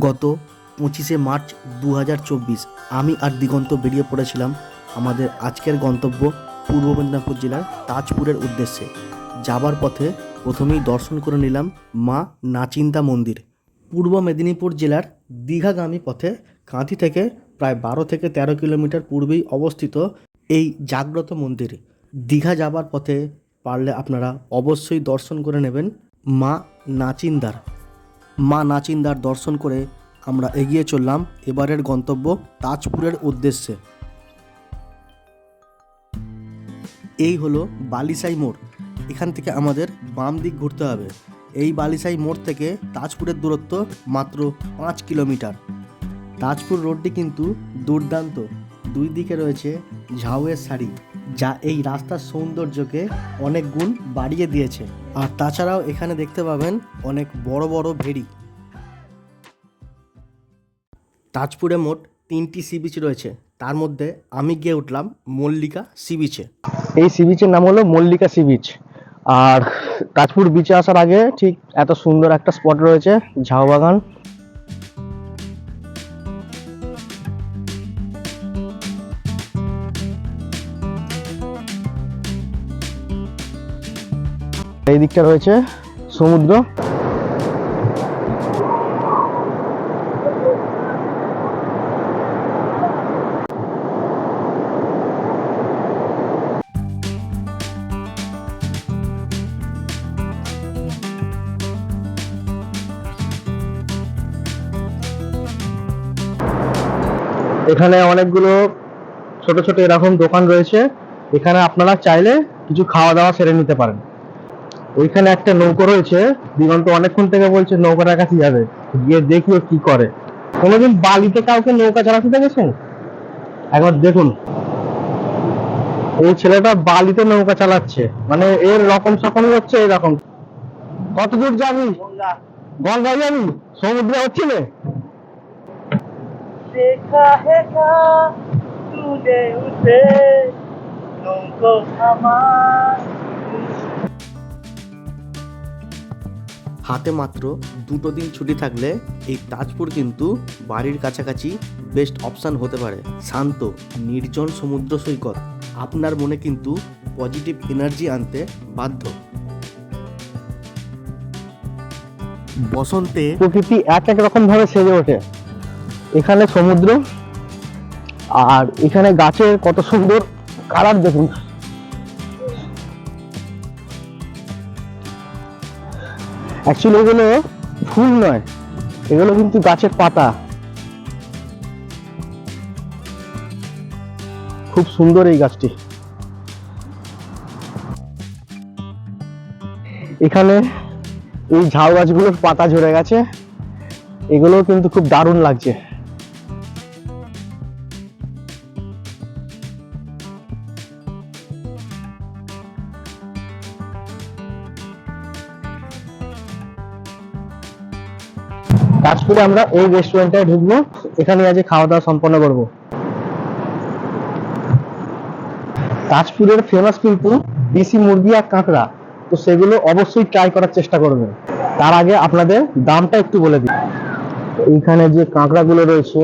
গত পঁচিশে মার্চ দু হাজার চব্বিশ আমি আর দিগন্ত বেরিয়ে পড়েছিলাম আমাদের আজকের গন্তব্য পূর্ব মেদিনীপুর জেলার তাজপুরের উদ্দেশ্যে। যাবার পথে প্রথমেই দর্শন করে নিলাম মা নাচিন্দা মন্দির। পূর্ব মেদিনীপুর জেলার দীঘাগামী পথে কাঁথি থেকে প্রায় বারো থেকে তেরো কিলোমিটার পূর্বেই অবস্থিত এই জাগ্রত মন্দির। দীঘা যাবার পথে পারলে আপনারা অবশ্যই দর্শন করে নেবেন মা নাচিন্দার। মা নাচিন্দার দর্শন করে আমরা এগিয়ে চললাম এবারের গন্তব্য তাজপুরের উদ্দেশ্যে। এই হলো বালিসাই মোড়। এখান থেকে আমাদের বাম দিক ঘুরতে হবে। এই বালিসাই মোড় থেকে তাজপুরের দূরত্ব মাত্র পাঁচ কিলোমিটার। তাজপুর রোডটি কিন্তু দুর্দান্ত। দুই দিকে রয়েছে ঝাউয়ের শাড়ি যা এই রাস্তার সৌন্দর্যকে অনেক গুণ বাড়িয়ে দিয়েছে। আর তাছাড়াও এখানে দেখতে পাবেন অনেক বড় বড় ভেড়ি। তাজপুরে মোট তিনটি সি বিচ রয়েছে। তার মধ্যে আমি গিয়ে উঠলাম মল্লিকা সি বিচে এই সি বিচের নাম হলো মল্লিকা সি বিচ আর তাজপুর বিচে আসার আগে ঠিক এত সুন্দর একটা স্পট রয়েছে ঝাউ বাগান এই দিকটা রয়েছে সমুদ্র। এখানে অনেকগুলো ছোট ছোট এরকম দোকান রয়েছে। এখানে আপনারা চাইলে কিছু খাওয়া দাওয়া সেরে নিতে পারেন। ওইখানে একটা নৌকা রয়েছে। দিগন্ত অনেকক্ষণ থেকে বলছে, নৌকাটার কাছে যাবে। গিয়ে দেখি ও কি করে। কোনোদিন বালিতে কাউকে নৌকা চালাতে দেখেছেন? একবার দেখুন। ওই ছেলেটা বালিতে নৌকা চালাচ্ছে। মানে এর রকম সকম হচ্ছে এরকম। কতদূর যাবি? গঙ্গা যাবি? সমুদ্রে হচ্ছে না? তুলে উঠে হাতে মাত্র দুটো দিন ছুটি থাকলে এই তাজপুর কিন্তু বাড়ির কাছাকাছি বেস্ট অপশান হতে পারে। শান্ত, নির্জন সমুদ্র সৈকত, আপনার মনে কিন্তু পজিটিভ এনার্জি আনতে বাধ্য। বসন্তে প্রকৃতি এক এক রকম ভাবে সেজে ওঠে। এখানে সমুদ্র, আর এখানে গাছের কত সুন্দর কালার দেখুন। অ্যাকচুয়ালি এগুলো ফুল নয়। এগুলো কিন্তু গাছের পাতা। খুব সুন্দর এই গাছটি। এখানে এই ঝাউ গাছগুলোর পাতা ঝরে গেছে। এগুলো কিন্তু খুব দারুণ লাগছে। তাজপুরে আমরা এই রেস্টুরেন্টে ঢুকবো। এখানে আজ খাওয়া দাওয়া সম্পন্ন করব। তাজপুরের ফেমাস কিন্তু দেশি মুরগি আর কাঁকড়া। তো সেগুলো অবশ্যই ট্রাই করার চেষ্টা করবেন তার আগে আপনাদের দামটা একটু বলে দিই। এইখানে যে কাঁকড়াগুলো রয়েছে,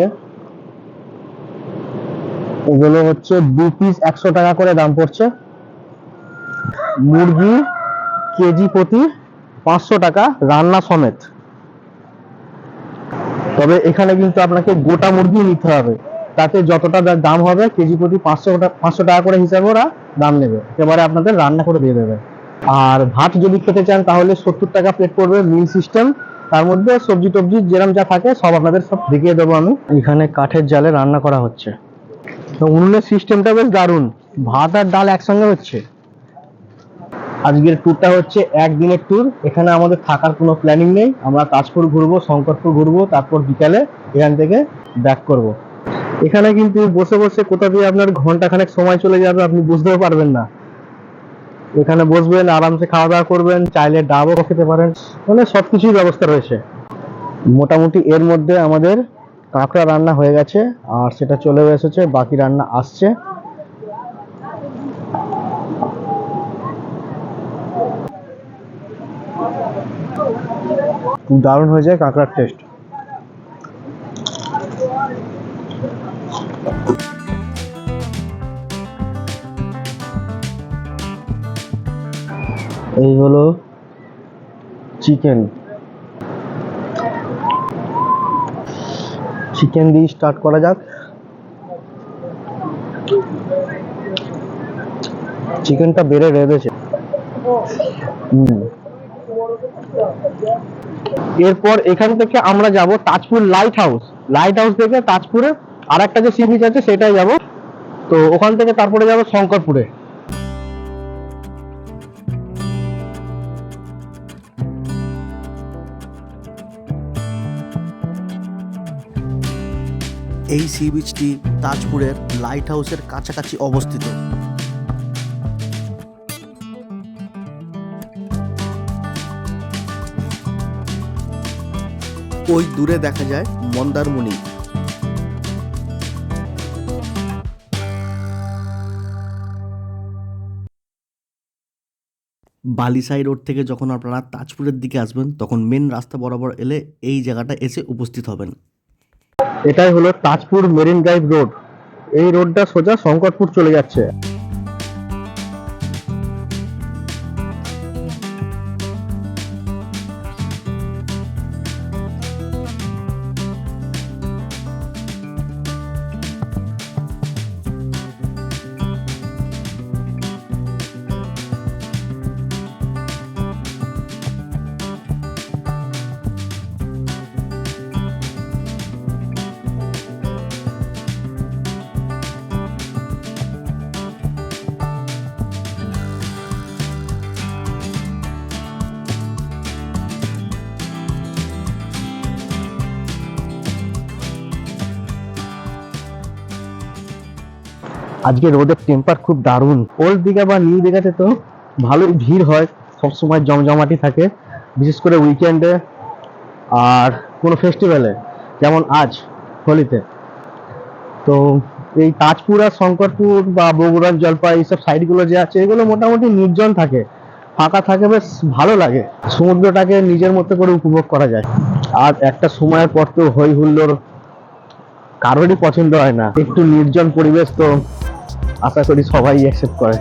এগুলো হচ্ছে দু পিস একশো টাকা করে দাম পড়ছে। মুরগি কেজি প্রতি পাঁচশো টাকা, রান্না সমেত। তবে এখানে কিন্তু আপনাকে গোটা মুরগি নিতে হবে। তাতে যতটা দাম হবে, কেজি প্রতি পাঁচশো পাঁচশো টাকা করে হিসাবে ওরা দাম নেবে। এবারে আপনাদের রান্না করে দিয়ে দেবে। আর ভাত যদি খেতে চান, তাহলে সত্তর টাকা প্লেট পড়বে মিল সিস্টেম তার মধ্যে সবজি টবজি যেরকম যা থাকে, সব আপনাদের সব দেখিয়ে দেবো আমি। এখানে কাঠের জালে রান্না করা হচ্ছে। উনুনের সিস্টেমটা বেশ দারুণ। ভাত আর ডাল একসঙ্গে হচ্ছে। আজকের ট্যুরটা হচ্ছে একদিনের ট্যুর এখানে আমাদের থাকার কোনো প্ল্যানিং নেই। আমরা তাজপুর ঘুরবো, শঙ্করপুর ঘুরবো, তারপর বিকালে এখান থেকে ব্যাক করব। এখানে কিন্তু বসে বসে কোথা দিয়ে আপনার ঘণ্টা খানেক সময় চলে যাবে আপনি বুঝতেও পারবেন না। এখানে বসবেন, আরামসে খাওয়া দাওয়া করবেন, চাইলে ডাবও খেতে পারেন। মানে সবকিছুই ব্যবস্থা রয়েছে। মোটামুটি এর মধ্যে আমাদের কাঁকড়া রান্না হয়ে গেছে, আর সেটা চলে এসেছে, বাকি রান্না আসছে। দারুণ হয়ে যায় কাঁকড়ার টেস্ট এই হলো চিকেন। চিকেন দিয়ে স্টার্ট করা যাক। চিকেনটা বেড়ে রেঁধেছে। হুম। এরপর এখান থেকে আমরা যাব Tajpur lighthouse lighthouse থেকে তাজপুরে আর একটা যে সি বিচ আছে, সেটাই যাব। তো ওখান থেকে তারপরে যাব শঙ্করপুরে। এই সি বিচটি তাজপুরের লাইট হাউসের কাছাকাছি অবস্থিত। ওই দূরে দেখা যায় মন্দারমণি। বালিসাই রোড থেকে যখন আপনারা তাজপুরের দিকে আসবেন, তখন মেন রাস্তা বরাবর এলে এই জায়গাটা এসে উপস্থিত হবেন। এটাই হলো তাজপুর মেরিন ড্রাইভ রোড। এই রোডটা সোজা শঙ্করপুর চলে যাচ্ছে। আজকে রোদের টেম্পার খুব দারুণ। ওল্ড দীঘা বা নিউ দীঘাতে তো ভালোই ভিড় হয়, সবসময় জমজমাটি থাকে। বিশেষ করে উইকেন্ডে আর কোনো ফেস্টিভ্যালে যেমন আজ, হোলিতে। তো এই তাজপুর আর শঙ্করপুর বা বগুড়ার জলপাই এইসব সাইডগুলো যে আছে, এগুলো মোটামুটি নির্জন থাকে। ফাঁকা থাকে বেশ ভালো লাগে। সমুদ্রটাকে নিজের মতো করে উপভোগ করা যায়। আর একটা সময়ের পর তো হই হুল্লোড়, কারোরই পছন্দ হয় না। একটু নির্জন পরিবেশ তো আশা করি সবাই অ্যাকসেপ্ট করে।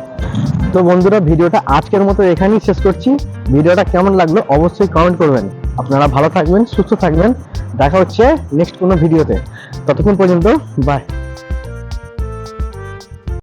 তো বন্ধুরা, ভিডিওটা আজকের মতো এখানেই শেষ করছি। ভিডিওটা কেমন লাগল অবশ্যই কমেন্ট করবেন। আপনারা ভালো থাকবেন, সুস্থ থাকবেন। দেখা হচ্ছে নেক্সট কোনো ভিডিওতে। ততক্ষণ পর্যন্ত বাই